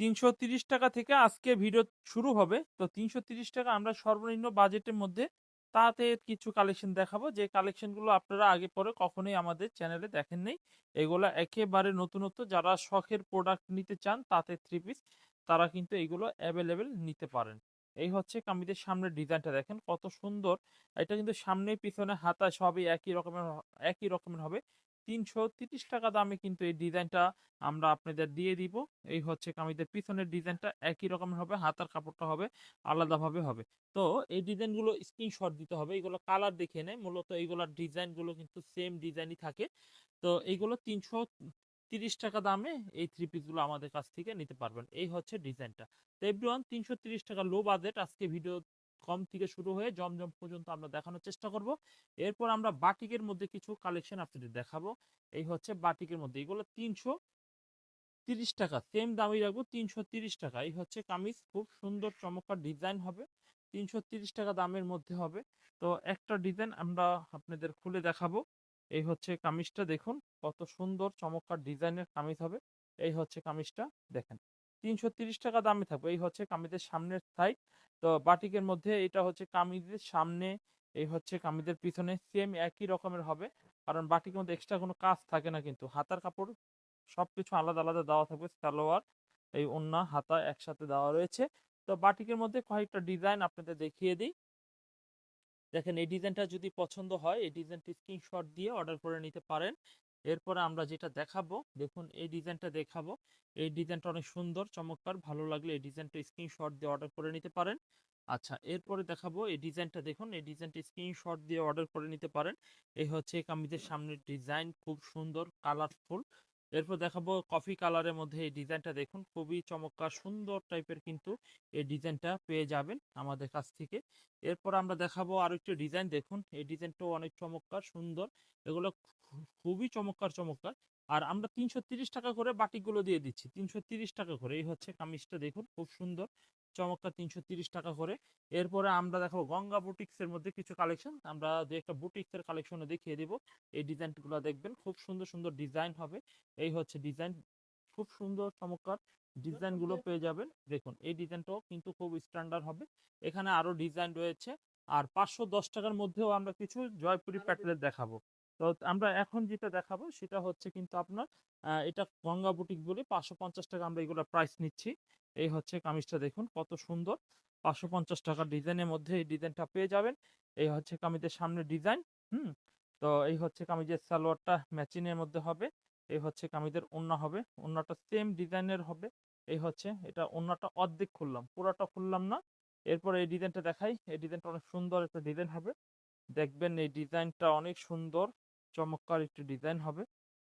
তিনশো টাকা থেকে আজকে ভিডিও শুরু হবে। তো তিনশো টাকা আমরা সর্বনিম্ন বাজেটের মধ্যে তাতে কিছু কালেকশন দেখাবো। যে কালেকশনগুলো আপনারা আগে পরে কখনোই আমাদের চ্যানেলে দেখেন নেই। এগুলো একেবারে নতুনত্ব। যারা শখের প্রোডাক্ট নিতে চান, তাতে থ্রি পিস তারা কিন্তু এগুলো অ্যাভেলেবেল নিতে পারেন। এই হচ্ছে কামিজের সামনের ডিজাইনটা দেখেন, কত সুন্দর। এটা কিন্তু সামনে, পিছনে হাতা সবই একই রকমের একই রকমের হবে। তিনশো তিরিশ টাকা দামে কিন্তু এই ডিজাইনটা আমরা আপনাদের দিয়ে দিব। এই হচ্ছে কামিজের পিছনের ডিজাইনটা একই রকমের হবে, হাতার কাপড়টা হবে, আলাদাভাবে হবে। তো এই ডিজাইনগুলো স্ক্রিনশট দিতে হবে, এগুলো কালার দেখে নেয়। মূলত এইগুলোর ডিজাইনগুলো কিন্তু সেম ডিজাইনই থাকে। তো এইগুলো তিনশো তিরিশ টাকা দামে এই থ্রি পিসগুলো আমাদের কাছ থেকে নিতে পারবেন। এই হচ্ছে ডিজাইনটা। তো এভরিওয়ান তিনশো তিরিশ টাকা লো বাজেট আজকে ভিডিও কম থেকে শুরু হয়ে জমজম পর্যন্ত আমরা দেখানোর চেষ্টা করব। এরপর আমরা বাটিকের মধ্যে কিছু কালেকশন আপনাদের দেখাবো। এই হচ্ছে বাটিকের মধ্যে। এগুলো তিনশো তিরিশ টাকা। সেম দামই রাখব, তিনশো তিরিশ টাকা। এই হচ্ছে কামিজ। খুব সুন্দর, চমৎকার ডিজাইন হবে। তিনশো তিরিশ টাকা দামের মধ্যে হবে। তো একটা ডিজাইন আমরা আপনাদের খুলে দেখাবো। এই হচ্ছে কামিজটা দেখুন, কত সুন্দর, চমৎকার ডিজাইনের কামিজ হবে। এই হচ্ছে কামিজটা, দেখেন। তিনশো টাকা দামে থাকবে। এই হচ্ছে কামিজের সামনের সাইড। তো বাটিকের মধ্যে এটা হচ্ছে কামিজের সামনে, এই হচ্ছে কামিজের পিছনে। সেম একই রকমের হবে, কারণ বাটিকের মধ্যে এক্সট্রা কোনো কাজ থাকে না কিন্তু। হাতার কাপড় সব কিছু আলাদা আলাদা দেওয়া থাকবে, সালোয়ার, এই ওন্না, হাতা একসাথে দেওয়া রয়েছে। তো বাটিকের মধ্যে কয়েকটা ডিজাইন আপনাদের দেখিয়ে দিই। দেখেন, এই ডিজাইনটা যদি পছন্দ হয়, এই ডিজাইনটি স্ক্রিনশট দিয়ে অর্ডার করে নিতে পারেন। এরপরে আমরা যেটা দেখাবো, দেখুন এই ডিজাইনটা দেখাবো। এই ডিজাইনটা অনেক সুন্দর, চমৎকার, ভালো লাগলে এই ডিজাইনটা স্ক্রিনশট দিয়ে অর্ডার করে নিতে পারেন। আচ্ছা এরপরে দেখাবো এই ডিজাইনটা দেখুন, এই ডিজাইনটা স্ক্রিনশট দিয়ে অর্ডার করে নিতে পারেন। এই হচ্ছে কামিজের সামনের ডিজাইন খুব সুন্দর কালারফুল এরপর দেখাবো কফি কালারের মধ্যে এই ডিজাইনটা দেখুন, খুবই চমৎকার, সুন্দর টাইপের কিন্তু এই ডিজাইনটা পেয়ে যাবেন আমাদের কাছ থেকে। এরপর আমরা দেখাবো আরও একটি ডিজাইন দেখুন, এই ডিজাইনটাও অনেক চমৎকার, সুন্দর। এগুলো খুবই চমৎকার চমৎকার। আর আমরা তিনশো তিরিশ টাকা করে বাটিকগুলো দিয়ে দিচ্ছি। তিনশো তিরিশ টাকা করে। এই হচ্ছে কামিজটা দেখুন খুব সুন্দর। চমৎকার তিনশো তিরিশ টাকা করে। এরপরে আমরা দেখো গঙ্গা বুটিক্স এর মধ্যে কিছু কালেকশন। আমরা যে একটা বুটিক্স এর কালেকশনে দেখিয়ে দিব। এই ডিজাইনগুলো দেখবেন খুব সুন্দর সুন্দর ডিজাইন হবে। এই হচ্ছে ডিজাইন খুব সুন্দর চমৎকার ডিজাইনগুলো পেয়ে যাবেন। দেখুন এই ডিজাইনটাও কিন্তু খুব স্ট্যান্ডার্ড হবে। এখানে আরও ডিজাইন রয়েছে। আর পাঁচশো দশ টাকার মধ্যেও আমরা কিছু জয়পুরি প্যাটেলের দেখাবো। তো আমরা এখন যেটা দেখাবো সেটা হচ্ছে কিন্তু আপনার এটা গঙ্গা বুটিক বলে পাঁচশো পঞ্চাশ টাকা আমরা এগুলো প্রাইস নিচ্ছি। এই হচ্ছে কামিজটা দেখুন কত সুন্দর। পাঁচশো পঞ্চাশ টাকার ডিজাইনের মধ্যে এই ডিজাইনটা পেয়ে যাবেন। এই হচ্ছে কামিজের সামনে ডিজাইন হুম? তো এই হচ্ছে কামিজের সালোয়ারটা ম্যাচিং এর মধ্যে হবে। এই হচ্ছে কামিজের ওন্না হবে। ওন্নাটা সেম ডিজাইনের হবে। এই হচ্ছে এটা ওন্নাটা অর্ধেক খুললাম। পুরোটা খুললাম না। এরপর এই ডিজাইনটা দেখাই। এই ডিজাইনটা অনেক সুন্দর একটা ডিজাইন হবে। দেখবেন এই ডিজাইনটা অনেক সুন্দর। চমৎকার একটি ডিজাইন হবে।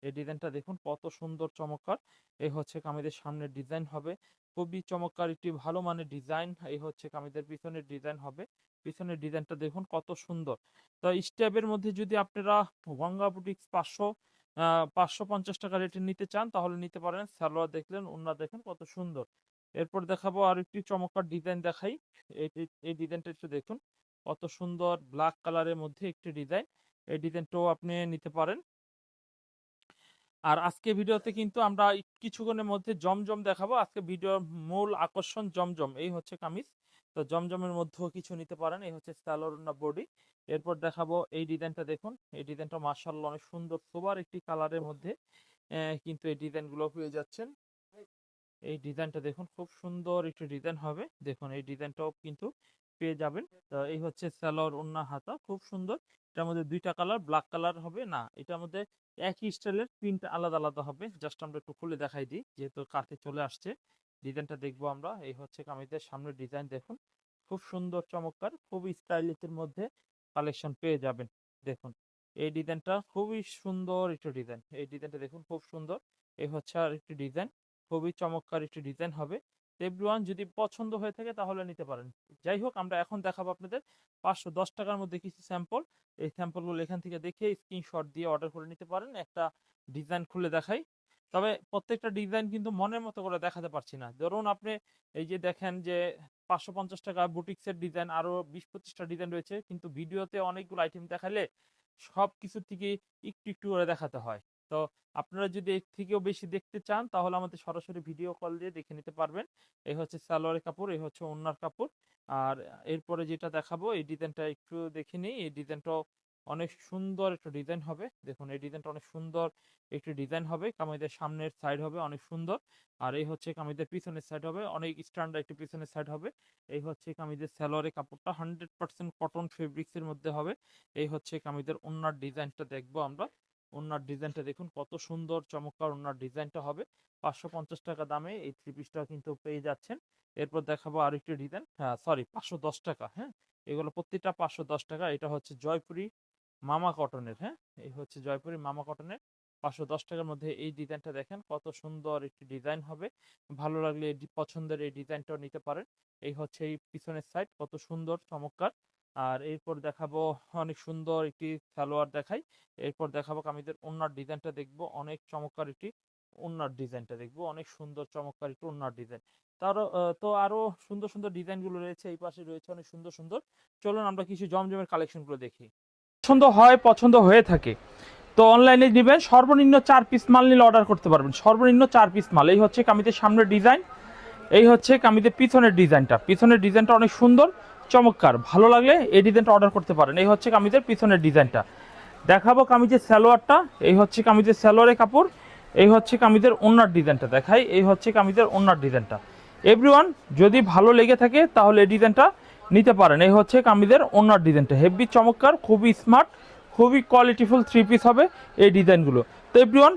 এই ডিজাইনটা দেখুন কত সুন্দর চমৎকার। এই হচ্ছে কামিজের সামনের ডিজাইন হবে। খুবই চমৎকার একটি ভালো মানের ডিজাইন। এই হচ্ছে কামিজের পিছনের ডিজাইন হবে। পিছনের ডিজাইনটা দেখুন কত সুন্দর। তো স্টেপের মধ্যে যদি আপনারা গঙ্গা বুটিক্স পাঁচশো পাঁচশো পঞ্চাশ টাকা রেটে নিতে চান, তাহলে নিতে পারেন। সালোয়ার দেখলেন ওন্না দেখেন কত সুন্দর। এরপর দেখাবো আর একটি চমৎকার ডিজাইন দেখাই। এই ডিজাইনটা একটু দেখুন। কত সুন্দর ব্ল্যাক কালারের মধ্যে একটি ডিজাইন। এই ডিজাইনটাও আপনি নিতে পারেন। আর আজকে ভিডিওতে কিন্তু আমরা কিছুক্ষণের মধ্যে জমজম দেখাবো। আজকে ভিডিওর মূল আকর্ষণ জমজম, এই হচ্ছে কামিজ। তো জমজমের মধ্যেও কিছু নিতে পারেন, এই হচ্ছে স্যালোরনা বডি। এরপর দেখাবো এই ডিজাইনটা দেখুন। এই ডিজাইনটা মার্শাল্লাহ অনেক সুন্দর সোবার একটি কালারের মধ্যে কিন্তু এই ডিজাইনগুলো পেয়ে যাচ্ছেন। এই ডিজাইনটা দেখুন, খুব সুন্দর একটি ডিজাইন হবে। দেখুন, এই ডিজাইনটাও কিন্তু পেয়ে যাবেন। এই হচ্ছে সালোয়ার ওন্না হাতা, খুব সুন্দর। এটার মধ্যে দুইটা কালার, ব্ল্যাক কালার হবে না, এটার মধ্যে একই স্টাইলের প্রিন্ট আলাদা আলাদা হবে। জাস্ট আমরা একটু খুলে দেখাই দিই, যেহেতু কাতে চলে আসছে। ডিজাইনটা দেখব আমরা। এই হচ্ছে কামিজের সামনের ডিজাইন দেখুন। খুব সুন্দর, চমৎকার খুবই স্টাইলিশের মধ্যে কালেকশন পেয়ে যাবেন। দেখুন, এই ডিজাইনটা খুবই সুন্দর একটি ডিজাইন। এই ডিজাইনটা দেখুন, খুব সুন্দর। এই হচ্ছে আর একটি ডিজাইন, খুবই চমৎকার একটি ডিজাইন হবে। এভরিওয়ান যদি পছন্দ হয়ে থাকে তাহলে নিতে পারেন। যাই হোক, আমরা এখন দেখাবো আপনাদের পাঁচশো দশ টাকার মধ্যে কিছু স্যাম্পল এই স্যাম্পলগুলো এখান থেকে দেখে স্ক্রিনশট দিয়ে অর্ডার করে নিতে পারেন। একটা ডিজাইন খুলে দেখাই। তবে প্রত্যেকটা ডিজাইন কিন্তু মনের মতো করে দেখাতে পারছি না। ধরুন আপনি এই যে দেখেন যে পাঁচশো পঞ্চাশ টাকা বুটিক্সের ডিজাইন আরও বিশ পঁচিশটা ডিজাইন রয়েছে। কিন্তু ভিডিওতে অনেকগুলো আইটেম দেখালে সব কিছুর থেকে একটু একটু করে দেখাতে হয়। তো আপনারা যদি এর থেকেও বেশি দেখতে চান, তাহলে আমাদের সরাসরি ভিডিও কল দিয়ে দেখে নিতে পারবেন। এই হচ্ছে সালোয়ারের কাপড়, এই হচ্ছে ওড়নার কাপড়। আর এরপরে যেটা দেখাবো, এই ডিজাইনটা একটু দেখে নিই। এই ডিজাইনটাও অনেক সুন্দর একটা ডিজাইন হবে। দেখুন, এই ডিজাইনটা অনেক সুন্দর একটি ডিজাইন হবে। কামিজের সামনের সাইড হবে অনেক সুন্দর। আর এই হচ্ছে কামিজের পিছনের সাইড হবে অনেক স্ট্যান্ডার্ড একটি পিছনের সাইড হবে। এই হচ্ছে কামিজের সালোয়ারের কাপড়টা হান্ড্রেড পার্সেন্ট কটন ফেব্রিক্সের মধ্যে হবে। এই হচ্ছে কামিজের ওড়নার ডিজাইনটা দেখব আমরা। ওড়নার ডিজাইনটা দেখুন, কত সুন্দর, চমৎকার ওনার ডিজাইনটা হবে। পাঁচশো পঞ্চাশ টাকা দামে এই থ্রি পিসটা কিন্তু পেয়ে যাচ্ছেন। এরপর দেখাবো আরেকটি ডিজাইন হ্যাঁ সরি পাঁচশো দশ টাকা হ্যাঁ এগুলো প্রত্যেকটা পাঁচশো দশ টাকা, এটা হচ্ছে জয়পুরি মামা কটনের হ্যাঁ এই হচ্ছে জয়পুরি মামা কটনের। পাঁচশো দশ টাকার মধ্যে এই ডিজাইনটা দেখেন, কত সুন্দর একটি ডিজাইন হবে। ভালো লাগলে পছন্দের এই ডিজাইনটাও নিতে পারেন। এই হচ্ছে এই পিছনের সাইড কত সুন্দর, চমৎকার। আর এরপর দেখাবো অনেক সুন্দর একটি সালোয়ার দেখাই। এরপর দেখাবো কামিজের ওড়নার ডিজাইনটা দেখব। অনেক চমৎকার একটি ওড়নার ডিজাইনটা দেখব। অনেক সুন্দর, চমৎকার একটি ওড়নার ডিজাইন। তারও তো আরও সুন্দর সুন্দর ডিজাইনগুলো রয়েছে। এই পাশে রয়েছে অনেক সুন্দর সুন্দর। চলুন আমরা কিছু জমজমের কালেকশনগুলো দেখি। পছন্দ হয়, পছন্দ হয়ে থাকে। তো অনলাইনে নেবেন। সর্বনিম্ন চার পিস মাল নিলে অর্ডার করতে পারবেন। সর্বনিম্ন চার পিস মাল। এই হচ্ছে কামিজের সামনের ডিজাইন। এই হচ্ছে কামিজের পিছনের ডিজাইনটা। পিছনের ডিজাইনটা অনেক সুন্দর। চমৎকার। ভালো লাগলে এই ডিজাইনটা অর্ডার করতে পারেন। এই হচ্ছে কামিজের পিছনের ডিজাইনটা। দেখাবো কামিজের সালোয়ারটা। এই হচ্ছে কামিজের সালোয়ারের কাপড়। এই হচ্ছে কামিজের ওনার ডিজাইনটা দেখাই। এই হচ্ছে কামিজের ওনার ডিজাইনটা। এভরিওয়ান যদি ভালো লেগে থাকে, তাহলে এই ডিজাইনটা নিতে পারেন। এই হচ্ছে কামিজের ওনার ডিজাইনটা। হেভি চমৎকার, খুবই স্মার্ট খুবই কোয়ালিটিফুল থ্রি পিস হবে এই ডিজাইনগুলো। তো এভরিওয়ান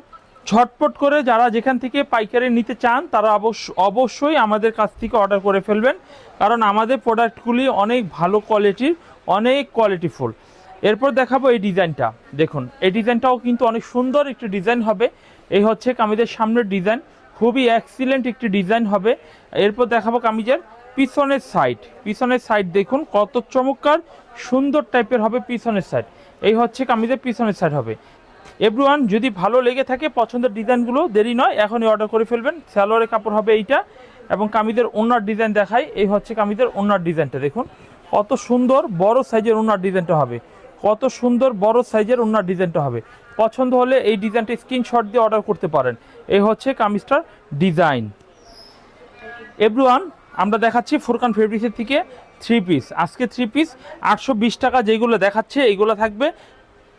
ঝটপট করে যারা যেখান থেকে পাইকারি নিতে চান, তারা অবশ্য অবশ্যই আমাদের কাছ থেকে অর্ডার করে ফেলবেন। কারণ আমাদের প্রোডাক্টগুলি অনেক ভালো কোয়ালিটির অনেক কোয়ালিটিফুল এরপর দেখাবো এই ডিজাইনটা দেখুন, এই ডিজাইনটাও কিন্তু অনেক সুন্দর একটি ডিজাইন হবে। এই হচ্ছে কামিজের সামনের ডিজাইন খুবই এক্সিলেন্ট একটি ডিজাইন হবে। এরপর দেখাবো কামিজের পিছনের সাইড পিছনের সাইড দেখুন, কত চমৎকার সুন্দর টাইপের হবে পিছনের সাইড এই হচ্ছে কামিজের পিছনের সাইড হবে। এভরিওয়ান যদি ভালো লেগে থাকে পছন্দের ডিজাইনগুলো, দেরি নয়, এখনই অর্ডার করে ফেলবেন। স্যালোয়ারের কাপড় হবে এইটা এবং কামিদের ওনার ডিজাইন দেখাই। এই হচ্ছে কামিদের ওনার ডিজাইনটা, দেখুন। কত সুন্দর বড় সাইজের ওনার ডিজাইনটা হবে। কত সুন্দর বড় সাইজের ওনার ডিজাইনটা হবে। পছন্দ হলে এই ডিজাইনটা স্ক্রিনশট দিয়ে অর্ডার করতে পারেন। এই হচ্ছে কামিজটার ডিজাইন। এভরিওয়ান আমরা দেখাচ্ছি ফুরকান ফেব্রিক্সের থেকে থ্রি পিস আজকে থ্রি পিস আটশো বিশ টাকা যেগুলো দেখাচ্ছে, এইগুলো থাকবে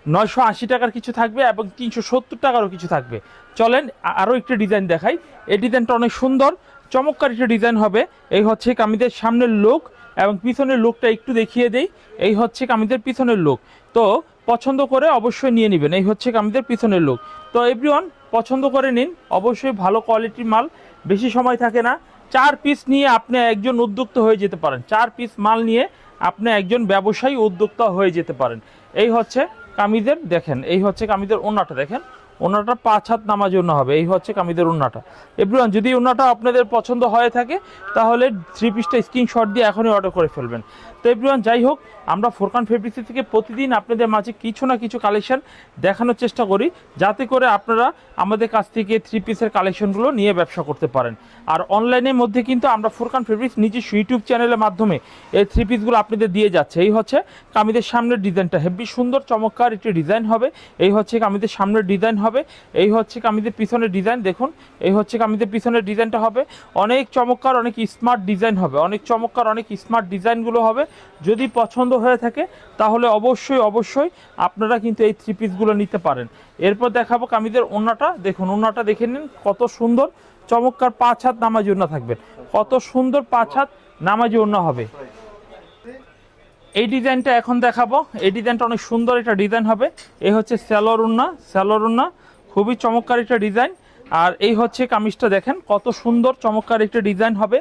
নয়শো আশি টাকার কিছু থাকবে এবং তিনশো সত্তর টাকারও কিছু থাকবে। চলেন আরও একটি ডিজাইন দেখাই। এই ডিজাইনটা অনেক সুন্দর, চমৎকার একটি ডিজাইন হবে। এই হচ্ছে কামিদের সামনের লোক এবং পিছনের লোকটা একটু দেখিয়ে দেই। এই হচ্ছে কামিদের পিছনের লোক। তো পছন্দ করে অবশ্যই নিয়ে নেবেন। এই হচ্ছে কামিদের পিছনের লোক। তো এভরিওয়ান, পছন্দ করে নিন। অবশ্যই ভালো কোয়ালিটির মাল, বেশি সময় থাকে না। চার পিস নিয়ে আপনি একজন উদ্যোক্তা হয়ে যেতে পারেন। চার পিস মাল নিয়ে আপনি একজন ব্যবসায়ী উদ্যোক্তা হয়ে যেতে পারেন। এই হচ্ছে কামিজের দেখেন এই হচ্ছে কামিদের ওনাটা দেখেন। ওনাটা পাঁচ হাত নামাজ ওনা হবে, এই হচ্ছে কামিদের ওনাটা এভরিওয়ান, যদি ওনাটা আপনাদের পছন্দ হয়ে থাকে, তাহলে থ্রি পিসটা স্ক্রিনশট দিয়ে এখনই অর্ডার করে ফেলবেন। তো এভরিওয়ান, যাই হোক, আমরা ফোরকান ফেব্রিক্স থেকে প্রতিদিন আপনাদের মাঝে কিছু না কিছু কালেকশন দেখানোর চেষ্টা করি, যাতে করে আপনারা আমাদের কাছ থেকে থ্রি পিসের কালেকশনগুলো নিয়ে ব্যবসা করতে পারেন। আর অনলাইনের মধ্যে কিন্তু আমরা ফুরকান ফেব্রিক্স নিজস্ব ইউটিউব চ্যানেলের মাধ্যমে এই থ্রি পিসগুলো আপনাদের দিয়ে যাচ্ছে। এই হচ্ছে কামিদের সামনের ডিজাইনটা হেভি সুন্দর, চমৎকার একটি ডিজাইন হবে। এই হচ্ছে কামিদের সামনের ডিজাইন হবে। এই হচ্ছে কামিদের পিছনের ডিজাইন দেখুন। এই হচ্ছে কামিদের পিছনের ডিজাইনটা হবে। অনেক চমৎকার, অনেক স্মার্ট ডিজাইন হবে। অনেক চমৎকার, অনেক স্মার্ট ডিজাইনগুলো হবে। যদি পছন্দ হয়ে থাকে, তাহলে অবশ্যই অবশ্যই আপনারা কিন্তু এই থ্রি পিসগুলো নিতে পারেন। এরপর দেখাবো কামিদের ওন্নাটা দেখুন ওন্নাটা দেখে নিন, কত সুন্দর, চমৎকার পাঁচ হাত নামাজি ওন্না থাকবে। কত সুন্দর পাঁচ হাত নামাজি ওন্না হবে। এই ডিজাইনটা এখন দেখাবো। এই ডিজাইনটা অনেক সুন্দর একটা ডিজাইন হবে। এই হচ্ছে স্যালোর উন্না স্যালোর উন্না খুবই চমৎকার একটা ডিজাইন। আর এই হচ্ছে কামিজটা দেখেন, কত সুন্দর চমৎকার একটা ডিজাইন হবে।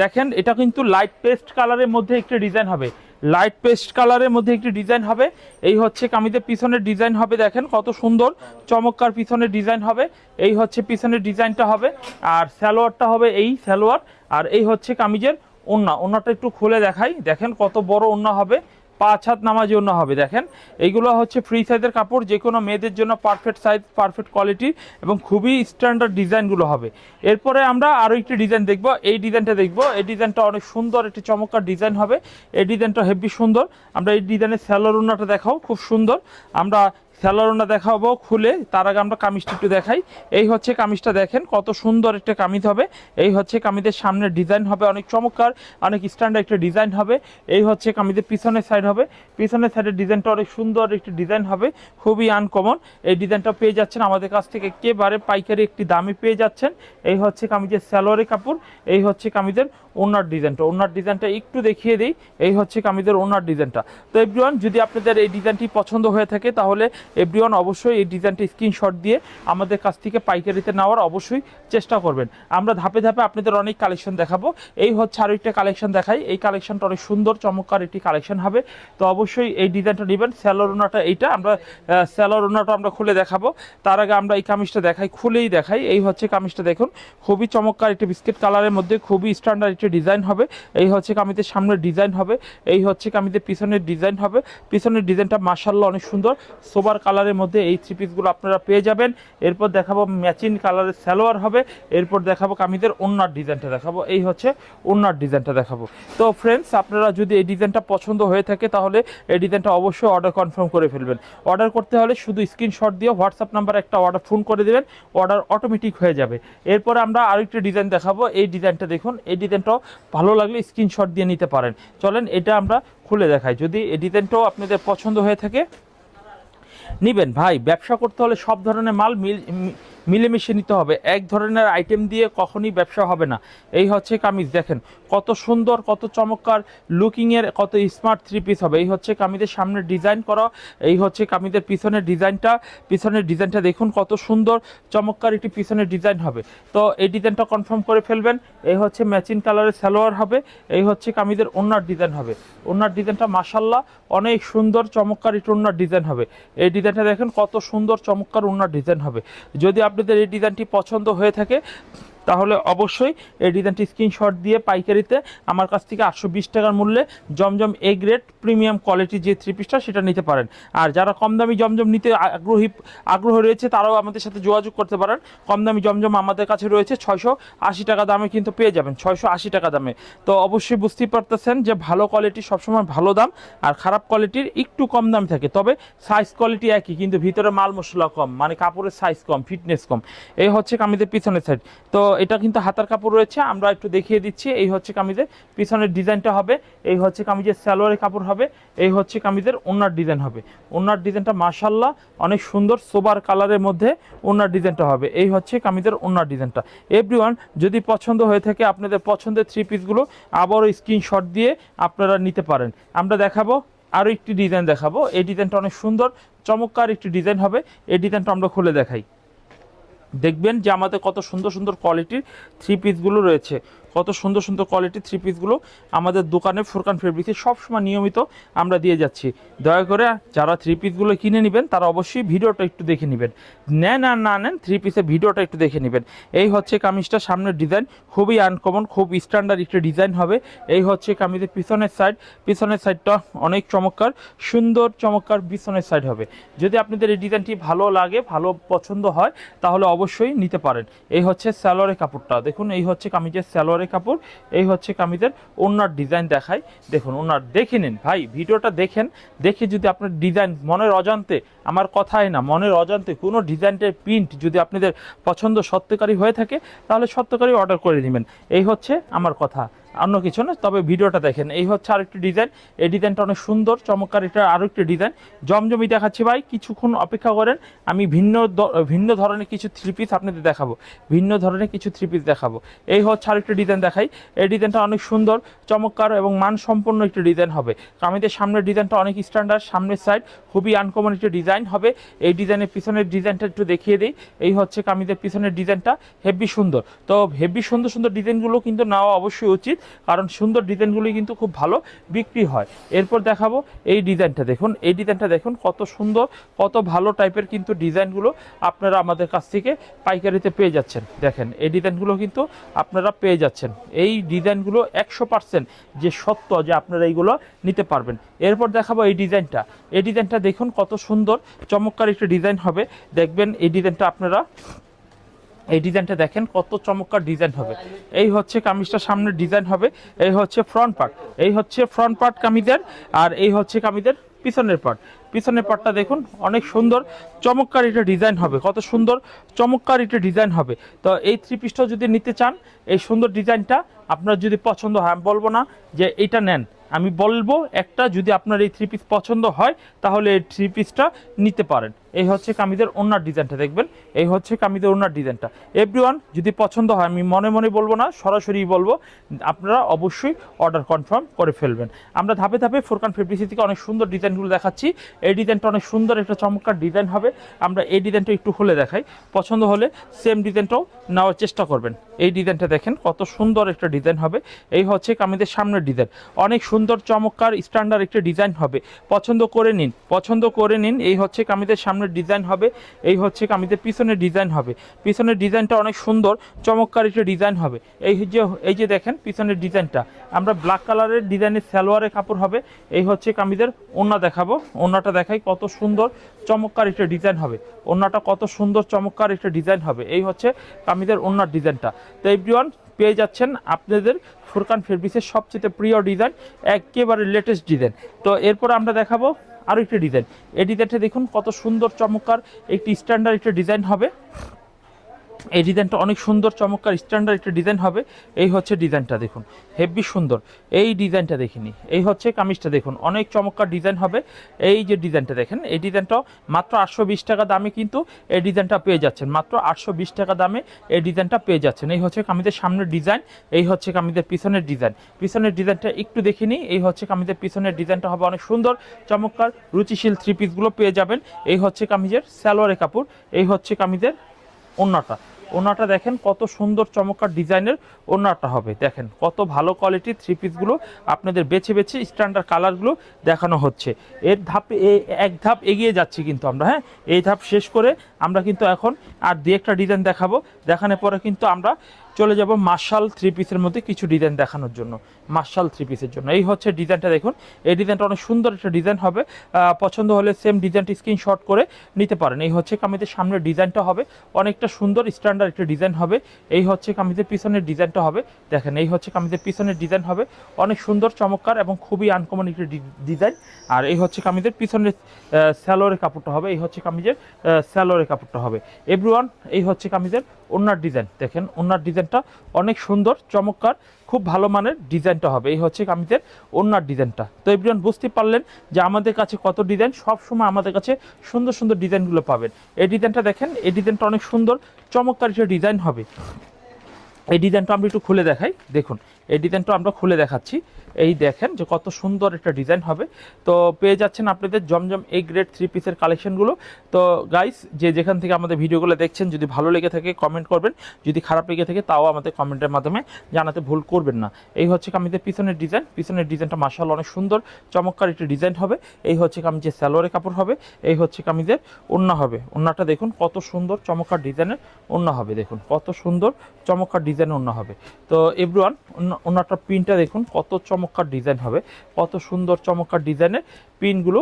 দেখেন, এটা কিন্তু লাইট পেস্ট কালারের মধ্যে একটি ডিজাইন হবে। লাইট পেস্ট কালারের মধ্যে একটি ডিজাইন হবে। এই হচ্ছে কামিজের পিছনের ডিজাইন হবে, দেখেন কত সুন্দর চমৎকার পিছনের ডিজাইন হবে। এই হচ্ছে পিছনের ডিজাইনটা হবে। আর স্যালোয়ারটা হবে এই স্যালোয়ার। আর এই হচ্ছে কামিজের ওন্না, ওন্নাটা একটু খুলে দেখাই। দেখেন কত বড় ওন্না হবে। পাঁচ হাত নামাজি ওন্না হবে, দেখেন। এইগুলো হচ্ছে ফ্রি সাইজের কাপড় যে কোনো মেয়েদের জন্য পারফেক্ট সাইজ পারফেক্ট কোয়ালিটি এবং খুবই স্ট্যান্ডার্ড ডিজাইনগুলো হবে। এরপরে আমরা আরও একটি ডিজাইন দেখব। এই ডিজাইনটা দেখব। এই ডিজাইনটা অনেক সুন্দর, একটি চমৎকার ডিজাইন হবে। এই ডিজাইনটা হেভি সুন্দর। আমরা এই ডিজাইনের স্যালোর ওন্নাটা দেখাও, খুব সুন্দর। আমরা স্যালোরনা দেখাবো খুলে, তার আগে আমরা কামিজটা একটু দেখাই। এই হচ্ছে কামিজটা দেখেন, কত সুন্দর একটা কামিজ হবে। এই হচ্ছে কামিজের সামনে ডিজাইন হবে অনেক চমৎকার, অনেক স্ট্যান্ডার্ড একটা ডিজাইন হবে। এই হচ্ছে কামিজের পিছনের সাইড হবে। পিছনের সাইডের ডিজাইনটা অনেক সুন্দর একটি ডিজাইন হবে, খুবই আনকমন এই ডিজাইনটা পেয়ে যাচ্ছেন আমাদের কাছ থেকে, একেবারে পাইকারি একটি দামে পেয়ে যাচ্ছেন। এই হচ্ছে কামিজের স্যালোয়ারি কাপড়, এই হচ্ছে কামিজের ওনার ডিজাইনটা। ওনার ডিজাইনটা একটু দেখিয়ে দিই, এই হচ্ছে কামিজের ওনার ডিজাইনটা। তো এভরিওয়ান, যদি আপনাদের এই ডিজাইনটি পছন্দ হয়ে থাকে, তাহলে এভরিওয়ান অবশ্যই এই ডিজাইনটি স্ক্রিনশট দিয়ে আমাদের কাছ থেকে পাইকারিতে নেওয়ার অবশ্যই চেষ্টা করবেন। আমরা ধাপে ধাপে আপনাদের অনেক কালেকশন দেখাবো। এই হচ্ছে আরও একটা কালেকশন দেখাই। এই কালেকশনটা অনেক সুন্দর, চমৎকার একটি কালেকশন হবে। তো অবশ্যই এই ডিজাইনটা নেবেন। স্যালোরোনাটা এইটা। আমরা স্যালোরোনাটা আমরা খুলে দেখাবো। তার আগে আমরা এই কামিজটা দেখাই, খুলেই দেখাই। এই হচ্ছে কামিজটা দেখুন। খুবই চমৎকার একটি বিস্কিট কালারের মধ্যে, খুবই স্ট্যান্ডার্ড একটি ডিজাইন হবে, এই হচ্ছে কামিজের সামনের ডিজাইন হবে, এই হচ্ছে কামিজের পিছনের ডিজাইন হবে। পিছনের ডিজাইনটা মার্শাল্লাহ অনেক সুন্দর। সোবার কালারের মধ্যে এই থ্রি পিসগুলো আপনারা পেয়ে যাবেন। এরপর দেখাবো ম্যাচিং কালারের সালোয়ার হবে। এরপর দেখাবো কামিজের ওনার ডিজাইনটা দেখাবো। এই হচ্ছে ওনার ডিজাইনটা দেখাবো। তো ফ্রেন্ডস আপনারা যদি এই ডিজাইনটা পছন্দ হয়ে থাকে, তাহলে এই ডিজাইনটা অবশ্যই অর্ডার কনফার্ম করে ফেলবেন। অর্ডার করতে হলে শুধু স্ক্রিনশট দিয়ে হোয়াটসঅ্যাপ নাম্বার একটা অর্ডার ফোন করে দেবেন। অর্ডার অটোমেটিক হয়ে যাবে। এরপরে আমরা আরেকটি ডিজাইন দেখাবো। এই ডিজাইনটা দেখুন। এই ডিজাইনটাও ভালো লাগলে স্ক্রিনশট দিয়ে নিতে পারেন। চলেন এটা আমরা খুলে দেখাই। যদি এই ডিজাইনটাও আপনাদের পছন্দ হয়ে থাকে, নিবেন। ভাই, ব্যবসা করতে হলে সব ধরনের মাল মিলেমিশে নিতে হবে। এক ধরনের আইটেম দিয়ে কখনই ব্যবসা হবে না। এই হচ্ছে কামিজ। দেখেন, কত সুন্দর, কত চমৎকার লুকিংয়ের কত স্মার্ট থ্রি পিস হবে। এই হচ্ছে কামিজের সামনে ডিজাইন করা। এই হচ্ছে কামিজের পিছনের ডিজাইনটা পিছনের ডিজাইনটা দেখুন, কত সুন্দর, চমৎকার একটি পিছনের ডিজাইন হবে। তো এই ডিজাইনটা কনফার্ম করে ফেলবেন। এই হচ্ছে ম্যাচিং কালারের সালোয়ার হবে। এই হচ্ছে কামিজের ওনার ডিজাইন হবে। ওনার ডিজাইনটা মাসাল্লাহ অনেক সুন্দর, চমৎকার একটি ওনার ডিজাইন হবে। এই ডিজাইনটা দেখেন, কত সুন্দর, চমৎকার ওনার ডিজাইন হবে। যদি আপনাদের এই ডিজাইনটি পছন্দ হয়ে থাকে। তাহলে অবশ্যই এই ডিজাইনটি স্ক্রিনশট দিয়ে পাইকারিতে আমার কাছ থেকে আটশো বিশ টাকার মূল্যে Zamzam A grade premium quality যে থ্রি পিসটা সেটা নিতে পারেন। আর যারা কম দামি জমজম নিতে আগ্রহী, আগ্রহ রয়েছে তারাও আমাদের সাথে যোগাযোগ করতে পারেন। কম দামি জমজম আমাদের কাছে রয়েছে ছয়শো আশি টাকা দামে কিন্তু পেয়ে যাবেন, ছয়শো আশি টাকা দামে। তো অবশ্যই বুঝতেই পারতেছেন যে ভালো কোয়ালিটি সবসময় ভালো দাম আর খারাপ কোয়ালিটির একটু কম দাম থাকে। তবে সাইজ কোয়ালিটি একই, কিন্তু ভিতরে মাল মশলা কম মানে কাপড়ের সাইজ কম ফিটনেস কম। এই হচ্ছে কামিজের পিছনের সাইড তো এটা কিন্তু হাতার কাপড় রয়েছে, আমরা একটু দেখিয়ে দিচ্ছি, এই হচ্ছে কামিজের পিছনের ডিজাইনটা হবে, এই হচ্ছে কামিজের সালোয়ারের কাপড় হবে, এই হচ্ছে কামিজের ওনার ডিজাইন হবে। ওনার ডিজাইনটা মাশাল্লাহ অনেক সুন্দর, সোবার কালারের মধ্যে ওনার ডিজাইনটা হবে, এই হচ্ছে কামিজের ওনার ডিজাইনটা। এভরিওয়ান যদি পছন্দ হয়ে থাকে আপনাদের পছন্দের থ্রি পিসগুলো আবারও স্ক্রিনশট দিয়ে আপনারা নিতে পারেন। আমরা দেখাবো আরও একটি ডিজাইন দেখাবো, এই ডিজাইনটা অনেক সুন্দর, চমৎকার একটি ডিজাইন হবে, এই ডিজাইনটা আমরা খুলে দেখাই। দেখবেন যে আমাদের কত সুন্দর সুন্দর কোয়ালিটির থ্রি পিসগুলো রয়েছে। কত সুন্দর সুন্দর কোয়ালিটির থ্রি পিসগুলো আমাদের দোকানে ফুরকান ফেব্রিক্সে সবসময় নিয়মিত আমরা দিয়ে যাচ্ছি। দয়া করে যারা থ্রি পিসগুলো কিনে নেবেন, তারা অবশ্যই ভিডিওটা একটু দেখে নেবেন। নেন আর না নেন থ্রি পিসের ভিডিওটা একটু দেখে নেবেন। এই হচ্ছে কামিজটা সামনের ডিজাইন খুবই আনকমন খুব স্ট্যান্ডার্ড একটা ডিজাইন হবে। এই হচ্ছে কামিজের পিছনের সাইড পিছনের সাইডটা অনেক চমৎকার, সুন্দর চমৎকার পিছনের সাইড হবে। যদি আপনাদের এই ডিজাইনটি ভালো লাগে, ভালো পছন্দ হয়, তাহলে অবশ্যই নিতে পারেন। এই হচ্ছে স্যালোয়ারের কাপড়টা। দেখুন, এই হচ্ছে কামিজের স্যালোয়ারের কাপড় এই হচ্ছে কামিজের ওনার ডিজাইন দেখাই। দেখুন, ওনার দেখে নিন। ভাই, ভিডিওটা দেখেন, দেখে যদি আপনার ডিজাইন মনের অজান্তে, আমার কথাই না, মনের অজান্তে কোনো ডিজাইনের প্রিন্ট যদি আপনাদের পছন্দ সত্যকারী হয়ে থাকে, তাহলে সত্যকারী অর্ডার করে নেবেন। এই হচ্ছে আমার কথা। অন্য কিছু না, তবে ভিডিওটা দেখেন। এই হচ্ছে আরেকটি ডিজাইন। এই ডিজাইনটা অনেক সুন্দর, চমৎকার। এটা আরও একটি ডিজাইন। জমজমি দেখাচ্ছি ভাই, কিছুক্ষণ অপেক্ষা করেন। আমি ভিন্ন ভিন্ন ধরনের কিছু থ্রি পিস আপনাদের দেখাবো। ভিন্ন ধরনের কিছু থ্রি পিস দেখাবো। এই হচ্ছে আরেকটি ডিজাইন দেখাই। এই ডিজাইনটা অনেক সুন্দর, চমৎকার এবং মানসম্পন্ন একটি ডিজাইন হবে। কামিদের সামনের ডিজাইনটা অনেক স্ট্যান্ডার্ড সামনের সাইড খুবই আনকমন একটি ডিজাইন হবে। এই ডিজাইনের পিছনের ডিজাইনটা একটু দেখিয়ে দিই। এই হচ্ছে কামিদের পিছনের ডিজাইনটা হেভি সুন্দর। তো হেভি সুন্দর সুন্দর ডিজাইনগুলো কিন্তু নেওয়া অবশ্যই উচিত। কারণ সুন্দর ডিজাইনগুলি কিন্তু খুব ভালো বিক্রি হয়। এরপর দেখাবো এই ডিজাইনটা দেখুন। এই ডিজাইনটা দেখুন, কত সুন্দর, কত ভালো টাইপের কিন্তু ডিজাইনগুলো আপনারা আমাদের কাছ থেকে পাইকারিতে পেয়ে যাচ্ছেন। দেখেন, এই ডিজাইনগুলো কিন্তু আপনারা পেয়ে যাচ্ছেন। এই ডিজাইনগুলো একশো পার্সেন্ট যে সত্য যে আপনারা এইগুলো নিতে পারবেন। এরপর দেখাবো এই ডিজাইনটা। এই ডিজাইনটা দেখুন কত সুন্দর, চমৎকার একটা ডিজাইন হবে। দেখবেন এই ডিজাইনটা আপনারা এই ডিজাইনটা দেখেন, কত চমৎকার ডিজাইন হবে। এই হচ্ছে কামিজটা সামনে ডিজাইন হবে, এই হচ্ছে ফ্রন্ট পার্ট এই হচ্ছে ফ্রন্ট পার্ট কামিজের, আর এই হচ্ছে কামিজের পিছনের পার্ট পিছনের পাটটা দেখুন, অনেক সুন্দর, চমৎকার এটা ডিজাইন হবে, কত সুন্দর, চমৎকার এটা ডিজাইন হবে। তো এই থ্রি পিসটা যদি নিতে চান, এই সুন্দর ডিজাইনটা আপনার যদি পছন্দ হয়, আমি বলব না যে এটা নেন। আমি বলব একটা যদি আপনার এই থ্রি পিস পছন্দ হয়, তাহলে এই থ্রি পিসটা নিতে পারেন। এই হচ্ছে কামিজের ওনার ডিজাইনটা, দেখবেন? এই হচ্ছে কামিজের ওনার ডিজাইনটা। এভরিওয়ান যদি পছন্দ হয়, আমি মনে মনে বলব না, সরাসরি বলব, আপনারা অবশ্যই অর্ডার কনফার্ম করে ফেলবেন। আমরা ধাপে ধাপে ফোরকান ফেব্রিসি থেকে অনেক সুন্দর ডিজাইনগুলো দেখাচ্ছি। এই ডিজাইনটা অনেক সুন্দর একটা চমৎকার ডিজাইন হবে। আমরা এই ডিজাইনটা একটু খুলে দেখাই। পছন্দ হলে সেম ডিজাইনটাও নেওয়ার চেষ্টা করবেন। এই ডিজাইনটা দেখেন, কত সুন্দর একটা ডিজাইন হবে। এই হচ্ছে কামিজের সামনের ডিজাইন। অনেক সুন্দর, চমৎকার স্ট্যান্ডার্ড একটা ডিজাইন হবে। পছন্দ করে নিন, পছন্দ করে নিন, এই হচ্ছে কামিজের সামনের ডিজাইন হবে, এই হচ্ছে কামিজের পিছনের ডিজাইন হবে। পিছনের ডিজাইনটা অনেক সুন্দর, চমৎকার একটা ডিজাইন হবে। এই যে এই যে দেখেন পিছনের ডিজাইনটা আমরা ব্ল্যাক কালারের ডিজাইনের সালোয়ারের কাপড় হবে, এই হচ্ছে কামিজের ওন্না দেখাবো। ওন্নাটা দেখাই কত সুন্দর, চমৎকার একটা ডিজাইন হবে। ওন্নাটা কত সুন্দর, চমৎকার একটা ডিজাইন হবে। এই হচ্ছে কামিজের ওন্নার ডিজাইনটা তো এভরিওয়ান পেয়ে যাচ্ছেন আপনাদের ফুরকান ফেব্রিক্সের সবচেয়ে প্রিয় ডিজাইন একেবারে লেটেস্ট ডিজাইন তো এরপর আমরা দেখাবো আরও একটি ডিজাইন। এই ডিজাইনটা দেখুন কত সুন্দর চমৎকার। একটি স্ট্যান্ডার্ড একটি ডিজাইন হবে। এই ডিজাইনটা অনেক সুন্দর, চমৎকার স্ট্যান্ডার্ড একটা ডিজাইন হবে। এই হচ্ছে ডিজাইনটা দেখুন, হেভি সুন্দর। এই ডিজাইনটা দেখিনি, এই হচ্ছে কামিজটা দেখুন, অনেক চমৎকার ডিজাইন হবে। এই যে ডিজাইনটা দেখেন, এই ডিজাইনটাও মাত্র আটশো বিশ টাকা দামে কিন্তু এই ডিজাইনটা পেয়ে যাচ্ছেন, মাত্র আটশো বিশ টাকা দামে এই ডিজাইনটা পেয়ে যাচ্ছেন। এই হচ্ছে কামিজের সামনের ডিজাইন, এই হচ্ছে কামিজের পিছনের ডিজাইন। পিছনের ডিজাইনটা একটু দেখে নিই এই হচ্ছে কামিজের পিছনের ডিজাইনটা হবে অনেক সুন্দর, চমৎকার, রুচিশীল থ্রি পিসগুলো পেয়ে যাবেন। এই হচ্ছে কামিজের সালোয়ারের কাপড়, এই হচ্ছে কামিজের ওন্নাটা। ওনাটা দেখেন কত সুন্দর চমৎকার ডিজাইনের ওনাটা হবে। দেখেন কত ভালো কোয়ালিটির থ্রি পিসগুলো আপনাদের বেছে বেছে স্ট্যান্ডার্ড কালারগুলো দেখানো হচ্ছে। এর ধাপে এক ধাপ এগিয়ে যাচ্ছি কিন্তু আমরা হ্যাঁ? এই ধাপ শেষ করে আমরা কিন্তু এখন আর দু একটা ডিজাইন দেখাবো। দেখানোর পরে কিন্তু আমরা চলে যাব মার্শাল থ্রি পিসের মধ্যে কিছু ডিজাইন দেখানোর জন্য। মার্শাল থ্রি পিসের জন্য। এই হচ্ছে ডিজাইনটা দেখুন। এই ডিজাইনটা অনেক সুন্দর একটা ডিজাইন হবে। পছন্দ হলে সেম ডিজাইনটি স্ক্রিনশট করে নিতে পারেন। এই হচ্ছে কামিজের সামনের ডিজাইনটা হবে। অনেকটা সুন্দর স্ট্যান্ডার্ড একটা ডিজাইন হবে। এই হচ্ছে কামিজের পিছনের ডিজাইনটা হবে। দেখেন, এই হচ্ছে কামিজের পিছনের ডিজাইন হবে। অনেক সুন্দর, চমৎকার এবং খুবই আনকমন একটা ডিজাইন আর এই হচ্ছে কামিজের পিছনের স্যালোয়ারের কাপড়টা হবে। এই হচ্ছে কামিজের স্যালোয়ারের কাপড়টা হবে। এভরিওয়ান এই হচ্ছে কামিজের ওনার ডিজাইন দেখেন, ওনার ডিজাইনটা অনেক সুন্দর, চমৎকার, খুব ভালো মানের ডিজাইনটা হবে। এই হচ্ছে কামিজের ওনার ডিজাইনটা। তো এভরিওয়ান বুঝতে পারলেন যে আমাদের কাছে কত ডিজাইন, সব সময় আমাদের কাছে সুন্দর সুন্দর ডিজাইনগুলো পাবেন। এই ডিজাইনটা দেখেন, এই ডিজাইনটা অনেক সুন্দর, চমৎকার ডিজাইন হবে। এই ডিজাইনটা আমরা একটু খুলে দেখাই। দেখুন এই ডিজাইনটা আমরা খুলে দেখাচ্ছি। এই দেখেন যে কত সুন্দর একটা ডিজাইন হবে। তো পেয়ে যাচ্ছেন আপনাদের জমজম এই গ্রেড থ্রি পিসের কালেকশনগুলো তো গাইস যে যেখান থেকে আমাদের ভিডিওগুলো দেখছেন, যদি ভালো লেগে থাকে কমেন্ট করবেন। যদি খারাপ লেগে থাকে, তাও আমাদের কমেন্টের মাধ্যমে জানাতে ভুল করবেন না। এই হচ্ছে কামিজের পিছনের ডিজাইন পিছনের ডিজাইনটা মার্শাল অনেক সুন্দর, চমৎকার একটি ডিজাইন হবে। এই হচ্ছে কামিজের স্যালোয়ারের কাপড় হবে, এই হচ্ছে কামিজের ওন্না হবে। ওন্নাটা দেখুন কত সুন্দর, চমৎকার ডিজাইনের ওন্না হবে। দেখুন কত সুন্দর, চমৎকার ডিজাইনের ওন্না হবে। তো এভরিওয়ান ওনারটা প্রিন্টটা দেখুন, কত চমৎকার ডিজাইন হবে, কত সুন্দর চমৎকার ডিজাইনের পিনগুলো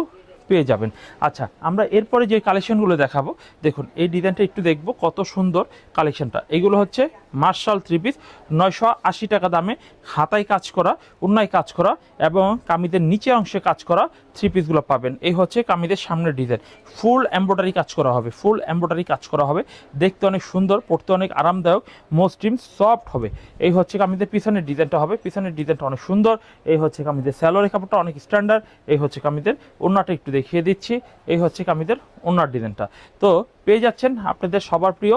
পেয়ে যাবেন। আচ্ছা আমরা এরপরে যে কালেকশনগুলো দেখাবো, দেখুন, এই ডিজাইনটা একটু দেখব, কত সুন্দর কালেকশনটা এগুলো হচ্ছে মার্শাল থ্রি পিস নয়শো আশি টাকা দামে হাতায় কাজ করা, উন্নায় কাজ করা এবং কামিদের নিচে অংশে কাজ করা থ্রি পিসগুলো পাবেন। এই হচ্ছে কামিদের সামনের ডিজাইন ফুল এমব্রয়ডারি কাজ করা হবে ফুল এমব্রয়ডারি কাজ করা হবে। দেখতে অনেক সুন্দর পড়তে অনেক আরামদায়ক, মসৃণ সফট হবে। এই হচ্ছে কামিদের পিছনের ডিজাইনটা হবে। পিছনের ডিজাইনটা অনেক সুন্দর। এই হচ্ছে কামিদের স্যালোয়ারের কাপড়টা অনেক স্ট্যান্ডার্ড এই হচ্ছে কামিদের ওনাটা একটু দেখিয়ে দিচ্ছি। এই হচ্ছে কামিদের ওনার ডিজাইনটা তো পেয়ে যাচ্ছেন আপনাদের সবার প্রিয়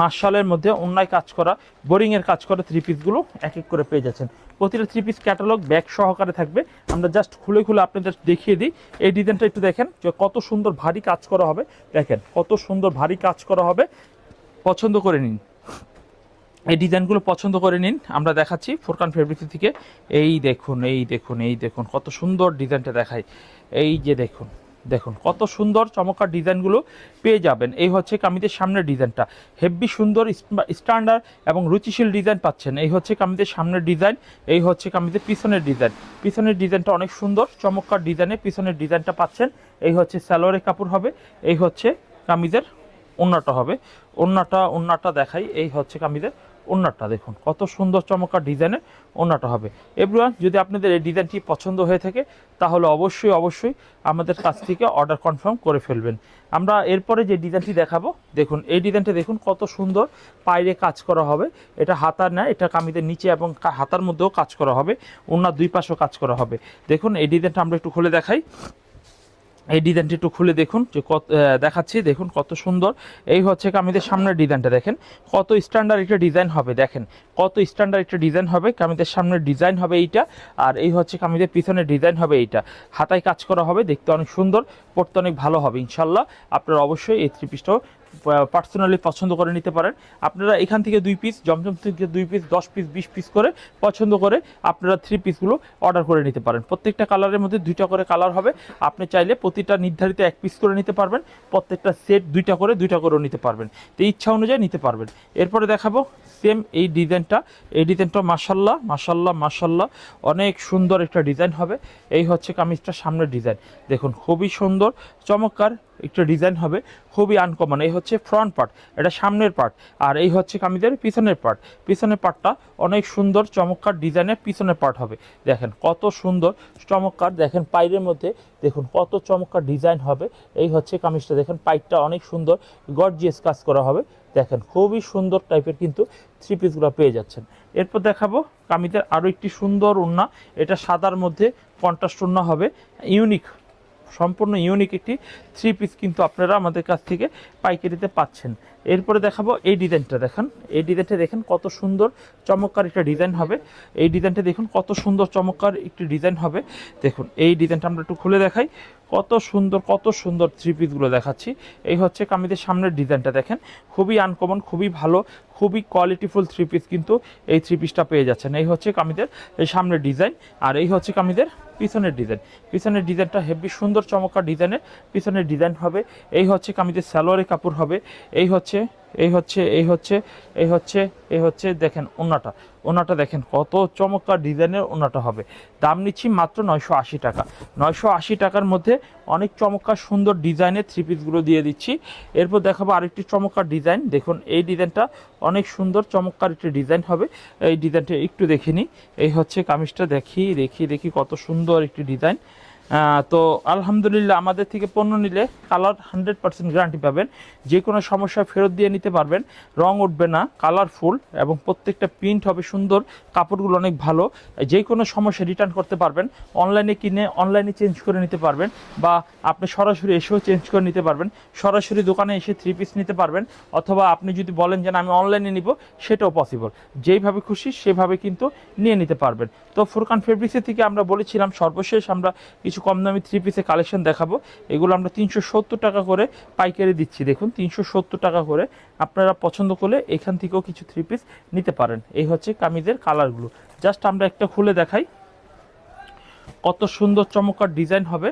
মার্শালের মধ্যে অন্যায় কাজ করা বোরিংয়ের কাজ করা থ্রি পিসগুলো এক এক করে পেয়ে যাচ্ছেন। প্রতিটা থ্রি পিস ক্যাটালগ ব্যাগ সহকারে থাকবে। আমরা জাস্ট খুলে খুলে আপনাদের দেখিয়ে দিই। এই ডিজাইনটা একটু দেখেন, যে কত সুন্দর ভারী কাজ করা হবে। দেখেন, কত সুন্দর ভারী কাজ করা হবে। পছন্দ করে নিন। এই ডিজাইনগুলো পছন্দ করে নিন। আমরা দেখাচ্ছি ফোরকান ফেব্রিক্স থেকে। এই দেখুন এই দেখুন এই দেখুন, কত সুন্দর ডিজাইনটা দেখায়। এই যে দেখুন। দেখুন, কত সুন্দর চমৎকার ডিজাইনগুলো পেয়ে যাবেন। এই হচ্ছে কামিজের সামনের ডিজাইনটা। হেভি সুন্দর স্ট্যান্ডার্ড এবং রুচিশীল ডিজাইন পাচ্ছেন। এই হচ্ছে কামিজের সামনের ডিজাইন, এই হচ্ছে কামিজের পিছনের ডিজাইন। পিছনের ডিজাইনটা অনেক সুন্দর, চমৎকার ডিজাইনে পিছনের ডিজাইনটা পাচ্ছেন। এই হচ্ছে স্যালোয়ারের কাপড় হবে, এই হচ্ছে কামিজের ওন্নাটা হবে। ওন্নাটা ওন্নাটা দেখাই, এই হচ্ছে কামিজের ওন্নাটা দেখুন, কত সুন্দর চমৎকার ডিজাইনের ওন্নাটা হবে। এভরিওয়ান, যদি আপনাদের এই ডিজাইনটি পছন্দ হয়ে থাকে, তাহলে অবশ্যই অবশ্যই আমাদের কাছ থেকে অর্ডার কনফার্ম করে ফেলবেন। আমরা এরপরে যে ডিজাইনটি দেখাবো, দেখুন, এই ডিজাইনটা দেখুন, কত সুন্দর পায়রে কাজ করা হবে। এটা হাতার না এটা কামিদের নিচে এবং হাতার মধ্যেও কাজ করা হবে। ওনার দুই পাশেও কাজ করা হবে। দেখুন, এই ডিজাইনটা আমরা একটু খুলে দেখাই। এই ডিজাইনটি একটু খুলে দেখুন, যে কত দেখাচ্ছি, দেখুন কত সুন্দর। এই হচ্ছে কামিদের সামনের ডিজাইনটা দেখেন, কত স্ট্যান্ডার্ড একটা ডিজাইন হবে, দেখেন কত স্ট্যান্ডার্ড একটা ডিজাইন হবে কামিদের সামনের ডিজাইন হবে এইটা, আর এই হচ্ছে কামিদের পিছনের ডিজাইন হবে এইটা। হাতায় কাজ করা হবে, দেখতে অনেক সুন্দর, পড়তে অনেক ভালো হবে, ইনশাল্লাহ। আপনারা অবশ্যই এই থ্রি পিসটাও পার্সোনালি পছন্দ করে নিতে পারেন। আপনারা এখান থেকে দুই পিস জমজম থেকে দুই পিস দশ পিস বিশ পিস করে পছন্দ করে আপনারা থ্রি পিসগুলো অর্ডার করে নিতে পারেন। প্রত্যেকটা কালারের মধ্যে দুইটা করে কালার হবে। আপনি চাইলে প্রতিটা নির্ধারিত এক পিস করে নিতে পারবেন। প্রত্যেকটা সেট দুইটা করে, দুইটা করেও নিতে পারবেন। তো ইচ্ছা অনুযায়ী নিতে পারবেন। এরপরে দেখাবো সেম এই ডিজাইনটা। এই ডিজাইনটা মাসাল্লাহ মাসাল্লাহ মাসাল্লাহ অনেক সুন্দর একটা ডিজাইন হবে। এই হচ্ছে কামিজটা সামনের ডিজাইন। দেখুন, খুবই সুন্দর, চমৎকার। একটা ডিজাইন হবে, খুবই আনকমন এই হচ্ছে ফ্রন্ট পার্ট এটা সামনের পার্ট আর এই হচ্ছে কামিজের পিছনের পার্ট পিছনের পার্টটা অনেক সুন্দর, চমৎকার ডিজাইনের পিছনের পার্ট হবে। দেখেন কত সুন্দর, চমৎকার, দেখেন পাইরের মধ্যে, দেখুন কত চমৎকার ডিজাইন হবে। এই হচ্ছে কামিজটা, দেখেন পাইটটা অনেক সুন্দর গর্জিয়াস কাজ করা হবে। দেখেন খুবই সুন্দর টাইপের কিন্তু থ্রি পিসগুলো পেয়ে যাচ্ছেন। এরপর দেখাবো কামিজের আরও একটি সুন্দর উন্না, এটা সাদার মধ্যে কন্ট্রাস্ট উন্না হবে ইউনিক সম্পূর্ণ ইউনিক একটি থ্রি পিস কিন্তু আপনারা আমাদের কাছ থেকে পাইকারিতে পাচ্ছেন। এরপরে দেখাবো এই ডিজাইনটা দেখেন। এই ডিজাইনটা দেখেন কত সুন্দর, চমৎকার একটা ডিজাইন হবে। এই ডিজাইনটা দেখুন কত সুন্দর, চমৎকার একটি ডিজাইন হবে। দেখুন, এই ডিজাইনটা আমরা একটু খুলে দেখাই। কত সুন্দর কত সুন্দর থ্রি পিসগুলো দেখাচ্ছি। এই হচ্ছে কামিদের সামনের ডিজাইনটা দেখেন। খুবই আনকমন, খুবই ভালো, খুবই কোয়ালিটিফুল থ্রি পিস কিন্তু এই থ্রি পিসটা পেয়ে যাচ্ছেন। এই হচ্ছে কামিদের এই সামনের ডিজাইন আর এই হচ্ছে কামিদের পিছনের ডিজাইন। পিছনের ডিজাইনটা হেভি সুন্দর, চমৎকার ডিজাইনের পিছনের ডিজাইন হবে। এই হচ্ছে কামিজের সালোয়ারের কাপড় হবে। এই হচ্ছে এই হচ্ছে এই হচ্ছে এই হচ্ছে এই হচ্ছে, দেখেন ওনাটা ওনাটা দেখেন কত চমৎকার ডিজাইনের ওনাটা হবে। দাম নিচ্ছি মাত্র নয়শো আশি টাকা। নয়শো আশি টাকার মধ্যে অনেক চমৎকার সুন্দর ডিজাইনের থ্রি পিসগুলো দিয়ে দিচ্ছি। এরপর দেখাবো আরেকটি চমৎকার ডিজাইন। দেখুন, এই ডিজাইনটা অনেক সুন্দর চমৎকার একটি ডিজাইন হবে। এই ডিজাইনটা একটু দেখে নিই। এই হচ্ছে কামিজটা দেখি দেখি দেখি কত সুন্দর একটি ডিজাইন। তো আলহামদুলিল্লাহ আমাদের থেকে পণ্য নিলে কালার হান্ড্রেড পার্সেন্ট গ্যারান্টি পাবেন। যে কোনো সমস্যা ফেরত দিয়ে নিতে পারবেন। রং উঠবে না কালারফুল এবং প্রত্যেকটা প্রিন্ট হবে সুন্দর, কাপড়গুলো অনেক ভালো। যে কোনো সমস্যা রিটার্ন করতে পারবেন। অনলাইনে কিনে অনলাইনে চেঞ্জ করে নিতে পারবেন বা আপনি সরাসরি এসেও চেঞ্জ করে নিতে পারবেন। সরাসরি দোকানে এসে থ্রি পিস নিতে পারবেন অথবা আপনি যদি বলেন যে আমি অনলাইনে নিব, সেটাও পসিবল যেইভাবে খুশি, সেভাবে কিন্তু নিয়ে নিতে পারবেন। তো ফুরকান ফেব্রিক্সের থেকে আমরা বলেছিলাম, সর্বশেষ আমরা কিছু কম দামি থ্রি পিসের কালেকশন দেখাবো। এগুলো আমরা তিনশো সত্তর টাকা করে পাইকারি দিচ্ছি। দেখুন, তিনশো সত্তর টাকা করে আপনারা পছন্দ করলে এখান থেকেও কিছু থ্রি পিস নিতে পারেন। এই হচ্ছে কামিজের কালারগুলো জাস্ট আমরা একটা খুলে দেখাই। কত সুন্দর চমৎকার ডিজাইন হবে।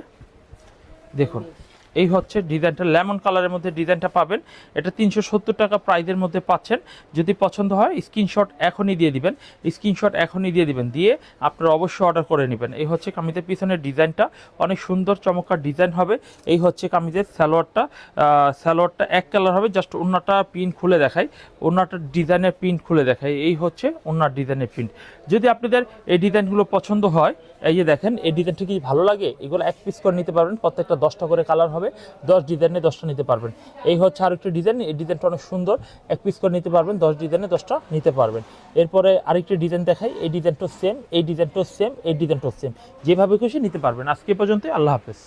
দেখুন এই হচ্ছে ডিজাইনটা লেমন কালারের মধ্যে ডিজাইনটা পাবেন। এটা তিনশো সত্তর টাকা প্রাইজের মধ্যে পাচ্ছেন। যদি পছন্দ হয় স্ক্রিনশট এখনই দিয়ে দিবেন। স্ক্রিনশট এখনই দিয়ে দিবেন। দিয়ে আপনারা অবশ্যই অর্ডার করে নেবেন। এই হচ্ছে কামিজের পিছনের ডিজাইনটা। অনেক সুন্দর চমৎকার ডিজাইন হবে। এই হচ্ছে কামিজের সালোয়ারটা। আহ, সালোয়ারটা এক কালার হবে। জাস্ট অন্যটা প্রিন্ট খুলে দেখাই। অন্যটার ডিজাইনের প্রিন্ট খুলে দেখাই। এই হচ্ছে অন্যার ডিজাইনের প্রিন্ট যদি আপনাদের এই ডিজাইনগুলো পছন্দ হয় এই যে দেখেন এই ডিজাইনটা কি ভালো লাগে? এগুলো এক পিস করে নিতে পারবেন। প্রত্যেকটা দশটা করে কালার হবে, দশ ডিজাইনে দশটা নিতে পারবেন। এই হচ্ছে আরেকটি ডিজাইন এই ডিজাইনটা অনেক সুন্দর, এক পিস করে নিতে পারবেন, দশ ডিজাইনে দশটা নিতে পারবেন। এরপরে আরেকটি ডিজাইন দেখাই, এই ডিজাইনটাও সেম এই ডিজাইনটাও সেম এই ডিজাইনটাও সেম যেভাবে খুশি নিতে পারবেন। আজকে পর্যন্ত আল্লাহ হাফেজ।